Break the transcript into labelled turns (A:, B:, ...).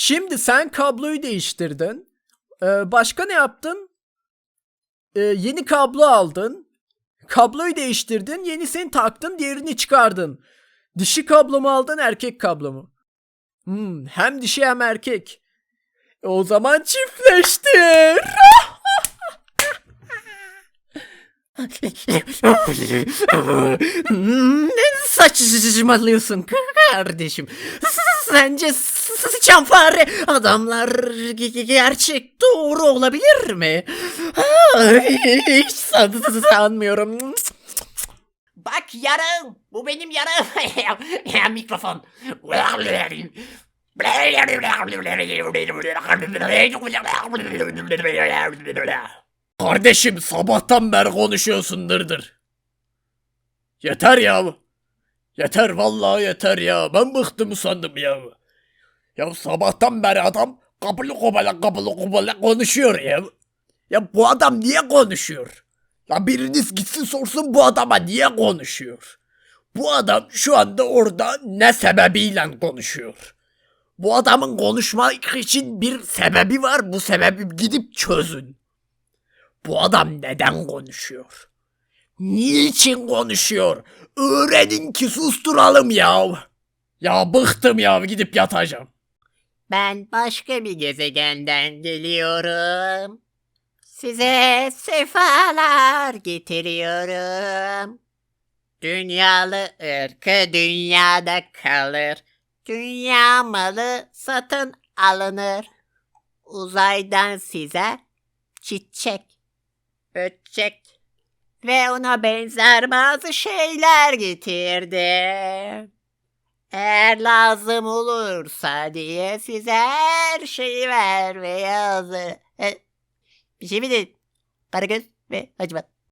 A: Şimdi sen kabloyu değiştirdin. Ee, başka ne yaptın? Ee, yeni kablo aldın. Kabloyu değiştirdin. Yenisini taktın. Diğerini çıkardın. Dişi kablo mu aldın erkek kablo mu? Hmm, hem dişi hem erkek. E, o zaman çiftleştir. ne saçmalıyorsun kardeşim? Sence sıçan fare adamlar ge- gerçek doğru olabilir mi? Hiç san- sanmıyorum.
B: Bak yarım. Bu benim yarım. ya, mikrofon.
A: Kardeşim sabahtan beri konuşuyorsun dırdır. Yeter ya. Yeter vallahi yeter ya. Ben bıktım sandım ya. Ya sabahtan beri adam kapılı kubala kapılı kubala konuşuyor ya. Ya bu adam niye konuşuyor? Ya biriniz gitsin sorsun bu adama niye konuşuyor? Bu adam şu anda orada ne sebebiyle konuşuyor? Bu adamın konuşmak için bir sebebi var. Bu sebebi gidip çözün. Bu adam neden konuşuyor? Niçin konuşuyor? Öğrenin ki susturalım ya. Ya bıktım ya gidip yatacağım.
B: Ben başka bir gezegenden geliyorum. Size sefalar getiriyorum. Dünyalı ırkı dünyada kalır. Dünya malı satın alınır. Uzaydan size çiçek, böcek ve ona benzer bazı şeyler getirdim. Eğer lazım olursa diye size her şeyi vermeye hazır. Bir şey mi dedin? Karagöz ve Hacivat.